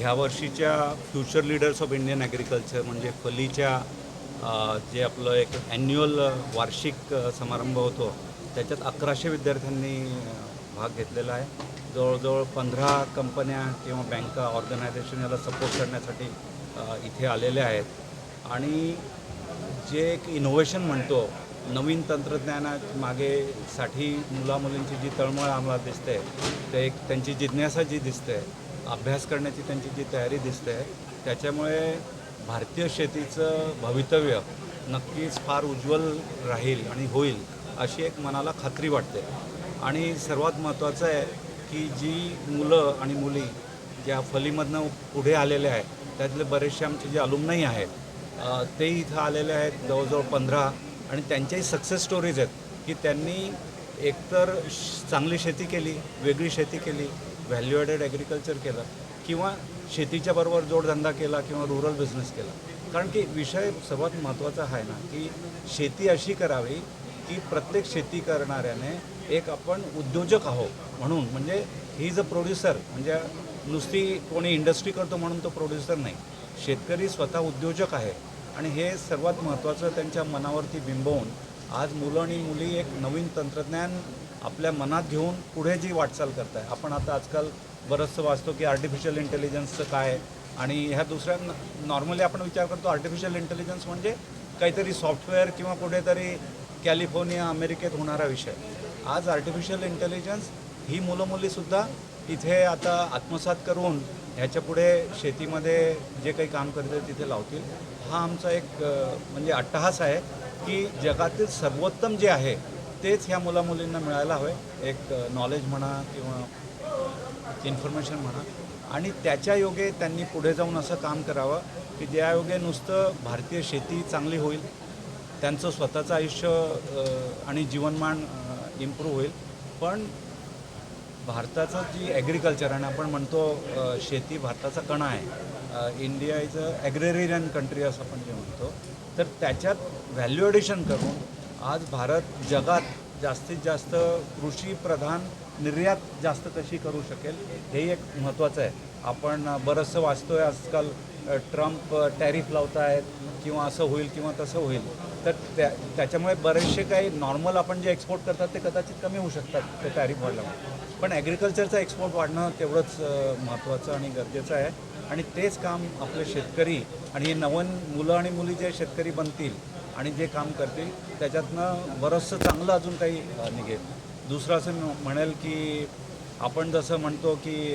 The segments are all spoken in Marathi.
ह्या वर्षीच्या future leaders of Indian agriculture म्हणजे फलीच्या जे आपलं एक ॲन्युअल वार्षिक समारंभ होतो त्याच्यात अकराशे विद्यार्थ्यांनी भाग घेतलेला आहे. जवळजवळ पंधरा कंपन्या किंवा बँका ऑर्गनायझेशन याला सपोर्ट करण्यासाठी इथे आलेले आहेत. आणि जे एक इनोव्हेशन म्हणतो नवीन तंत्रज्ञाना मागे साठी मुलामुलींची जी तळमळ आम्हाला दिसते ते एक त्यांची जिज्ञासा जी दिसते अभ्यास करण्याची त्यांची जी तयारी दिसते त्याच्यामुळे भारतीय शेतीचं भवितव्य नक्कीच फार उज्ज्वल राहील आणि होईल अशी एक मनाला खात्री वाटते. आणि सर्वात महत्त्वाचं आहे की जी मुलं आणि मुली ज्या फलीमधनं पुढे आलेले आहेत त्यातले बरेचसे आमचे जे अलुमनाई आहेत ते इथं आलेले आहेत जवळजवळ पंधरा आणि त्यांच्याही सक्सेस स्टोरीज आहेत की त्यांनी एकतर श- चांगली शेती केली वेगळी शेती केली व्हॅल्यू ॲडेड ॲग्रिकल्चर केलं किंवा शेतीच्या बरोबर जोडधंदा केला किंवा रुरल बिझनेस केला. कारण की विषय सर्वात महत्त्वाचा आहे ना की शेती अशी करावी की प्रत्येक शेती करणाऱ्याने एक आपण उद्योजक आहोत म्हणून. म्हणजे ही इज अ प्रोड्युसर म्हणजे नुसती कोणी इंडस्ट्री करतो म्हणून तो प्रोड्युसर नाही. शेतकरी स्वतः उद्योजक आहे. आणि हे सर्वात महत्त्वाचं त्यांच्या मनावरती बिंबवून आज मुलं आणि मुली एक नवीन तंत्रज्ञान आपल्या मनात घेऊन पुढे जी वाटचाल करत आहे आपण आता आजकाल बरंचसं वाचतो की आर्टिफिशियल इंटेलिजन्सचं काय? आणि ह्या दुसऱ्या नॉर्मली आपण विचार करतो आर्टिफिशियल इंटेलिजन्स म्हणजे काहीतरी सॉफ्टवेअर किंवा कुठेतरी कॅलिफोर्निया अमेरिकेत होणारा विषय. आज आर्टिफिशियल इंटेलिजन्स ही मुलं मुलीसुद्धा इथे आता आत्मसात करून ह्याच्या पुढे शेतीमध्ये जे काही काम करतील तिथे लावतील. हा आमचा एक म्हणजे अट्टहास आहे की जगातील सर्वोत्तम जे आहे तेच ह्या मुलामुलींना मिळायला हवे एक नॉलेज म्हणा किंवा इन्फॉर्मेशन म्हणा. आणि त्याच्या योगे त्यांनी पुढे जाऊन असं काम करावं की ज्या योगे नुसतं भारतीय शेती चांगली होईल त्यांचं स्वतःचं आयुष्य आणि जीवनमान इम्प्रूव्ह होईल. पण भारताचं जी ॲग्रिकल्चर आणि आपण म्हणतो शेती भारताचा कणा आहे. India is a agrarian country असं आपण जे म्हणतो. तर त्याच्यात व्हॅल्यू ॲडिशन करून आज भारत जगात जास्तीत जास्त कृषीप्रधान निर्यात जास्त कशी करू शकेल हे एक महत्त्वाचं आहे. आपण बरंचसं वाचतो आहे आजकाल ट्रम्प टॅरिफ लावत आहेत किंवा असं होईल किंवा तसं होईल. तर त्या त्याच्यामुळे बरेचसे काही नॉर्मल आपण जे एक्सपोर्ट करतात ते कदाचित कमी होऊ शकतात ते टॅरिफ वाढल्यामुळे. पण ॲग्रिकल्चरचं एक्सपोर्ट वाढणं तेवढंच महत्त्वाचं आणि गरजेचं आहे. आणि तेच काम आपले शेतकरी आणि हे नवीन मुलं आणि मुली जे शेतकरी बनतील आणि जे काम करतील त्याच्यातनं बरंचसं चांगलं अजून काही निघेल. दुसरं असं म्हणेल की आपण जसं म्हणतो की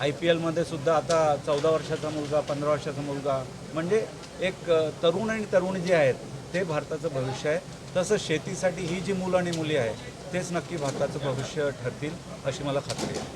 आय पी एलमध्ये सुद्धा आता चौदा वर्षाचा मुलगा पंधरा वर्षाचा मुलगा म्हणजे एक तरुण आणि तरुणी जे आहेत ते भारताचं भविष्य आहे. तसं शेतीसाठी ही जी मुलं आणि मुली आहे तेच नक्की भारताचं भविष्य ठरतील अशी मला खात्री आहे.